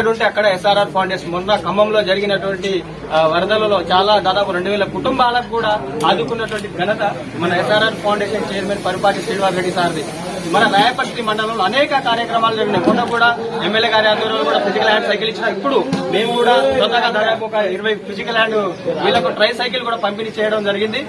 ఎక్కడుంటే అక్కడ SRR foundation మొన్న ఖమ్మంలో జరిగినటువంటి వరదలలో చాలా దాదాపు రెండు వేల కుటుంబాలకు కూడా ఆదుకున్నటువంటి ఘనత మన ఎస్ఆర్ఆర్ ఫౌండేషన్ చైర్మన్ పరిపాటి శ్రీనివాస్ రెడ్డి సార్ది. మన రాయపర్తి మండలంలో అనేక కార్యక్రమాలు జరిగినాయి. మొన్న కూడా ఎమ్మెల్యే గారి ఆధ్వర్యంలో కూడా ఫిజికల్ హ్యాండ్ సైకిల్ ఇచ్చిన. ఇప్పుడు మేము కూడా సొంతంగా దాదాపు ఒక ఇరవై ఫిజికల్ హ్యాండ్ వీళ్ళకు ట్రై సైకిల్ కూడా పంపిణీ చేయడం జరిగింది.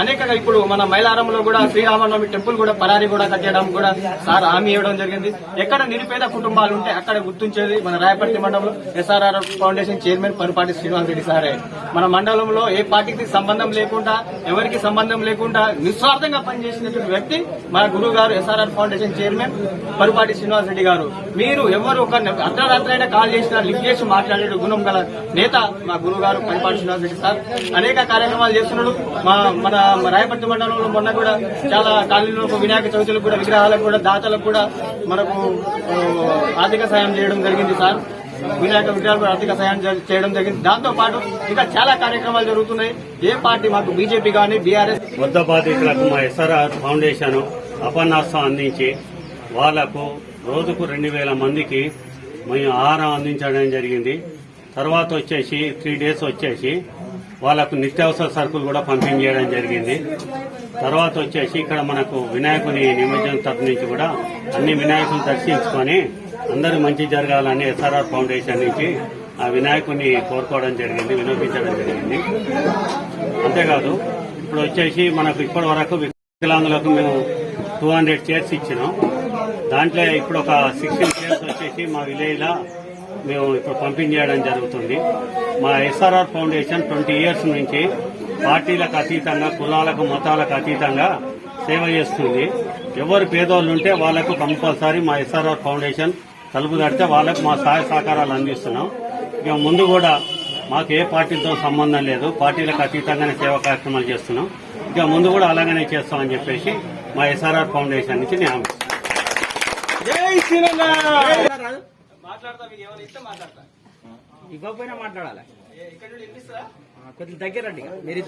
అనేక ఇప్పుడు మన మైలారంలో కూడా శ్రీరామనవమి టెంపుల్ కూడా పరారి కూడా కట్టడం కూడా సార్ హామీ ఇవ్వడం జరిగింది. ఎక్కడ నిరుపేద కుటుంబాలు ఉంటే అక్కడ గుర్తించేది మన రాయపర్తి మండలంలో ఎస్ఆర్ఆర్ ఫౌండేషన్ చైర్మన్ పరిపాటి శ్రీనివాస్ రెడ్డి సారే. మన మండలంలో ఏ పార్టీకి సంబంధం లేకుండా ఎవరికి సంబంధం లేకుండా నిస్వార్థంగా పనిచేసినటువంటి వ్యక్తి మన గురువు గారు ఎస్ఆర్ఆర్ ఫౌండేషన్ చైర్మన్ పరిపాటి శ్రీనివాస్ రెడ్డి గారు. మీరు ఎవరు ఒక అర్ధరాత్రి అయినా కాల్ చేసిన లిఫ్ట్ చేసి మాట్లాడే గుణం గల నేత మా గురువు గారు పరిపాటి శ్రీనివాస్ రెడ్డి సార్. అనేక కార్యక్రమాలు చేస్తున్నాడు. మా మన రాయపట్టి మండలంలో మొన్న కూడా చాలా కాలనీలో వినాయక చవితులకు కూడా విగ్రహాలకు కూడా దాతలకు కూడా మనకు ఆర్థిక సాయం చేయడం జరిగింది సార్. వినాయక విగ్రహాలకు ఆర్థిక సాయం చేయడం జరిగింది. దాంతో పాటు ఇంకా చాలా కార్యక్రమాలు జరుగుతున్నాయి. ఏ పార్టీ మాకు బీజేపీ కానీ బీఆర్ఎస్ వద్ద బాధితులకు మా ఎస్ఆర్ఆర్ ఫౌండేషన్ అపన్నాసం అందించి వాళ్ళకు రోజుకు రెండు వేల మందికి మేము ఆహారం అందించడం జరిగింది. తర్వాత వచ్చేసి త్రీ డేస్ వచ్చేసి వాళ్ళకు నిత్యావసర సరుకులు కూడా పంపిణీ చేయడం జరిగింది. తర్వాత వచ్చేసి ఇక్కడ మనకు వినాయకుని నిమజ్జనం తరపు నుంచి కూడా అన్ని వినాయకులు దర్శించుకొని అందరూ మంచి జరగాలని ఎస్ఆర్ఆర్ ఫౌండేషన్ నుంచి ఆ వినాయకుని కోరుకోవడం జరిగింది వినియోగించడం జరిగింది. అంతేకాదు ఇప్పుడు వచ్చేసి మనకు ఇప్పటి వరకు వికలాంగులకు మేము టూ హండ్రెడ్ చైర్స్ ఇచ్చినాం. దాంట్లో ఇప్పుడు ఒక సిక్స్టీన్ చైర్స్ వచ్చేసి మా విలేజ్లో మేము ఇప్పుడు పంపిణీ చేయడం జరుగుతుంది. మా ఎస్ఆర్ఆర్ ఫౌండేషన్ ట్వంటీ ఇయర్స్ నుంచి పార్టీలకు అతీతంగా కులాలకు మతాలకు అతీతంగా సేవ చేస్తుంది. ఎవరు పేదోళ్ళు ఉంటే వాళ్ళకు కంపల్సరీ మా ఎస్ఆర్ఆర్ ఫౌండేషన్ తలుపు తడితే వాళ్ళకు మా సహాయ సహకారాలు అందిస్తున్నాం. ఇక ముందు కూడా మాకు ఏ పార్టీలతో సంబంధం లేదు. పార్టీలకు అతీతంగానే సేవా కార్యక్రమాలు చేస్తున్నాం. ఇక ముందు కూడా అలాగనే చేస్తామని చెప్పేసి మా ఎస్ఆర్ఆర్ ఫౌండేషన్ నుంచి నేను మాట్లాడతా మీకు ఇస్తే మాట్లాడతా. ఇవ్వకపోయినా మాట్లాడాలి? ఇక్కడ నుండి వినిపిస్తుందా? కొద్దిగా దగ్గరండి మీరు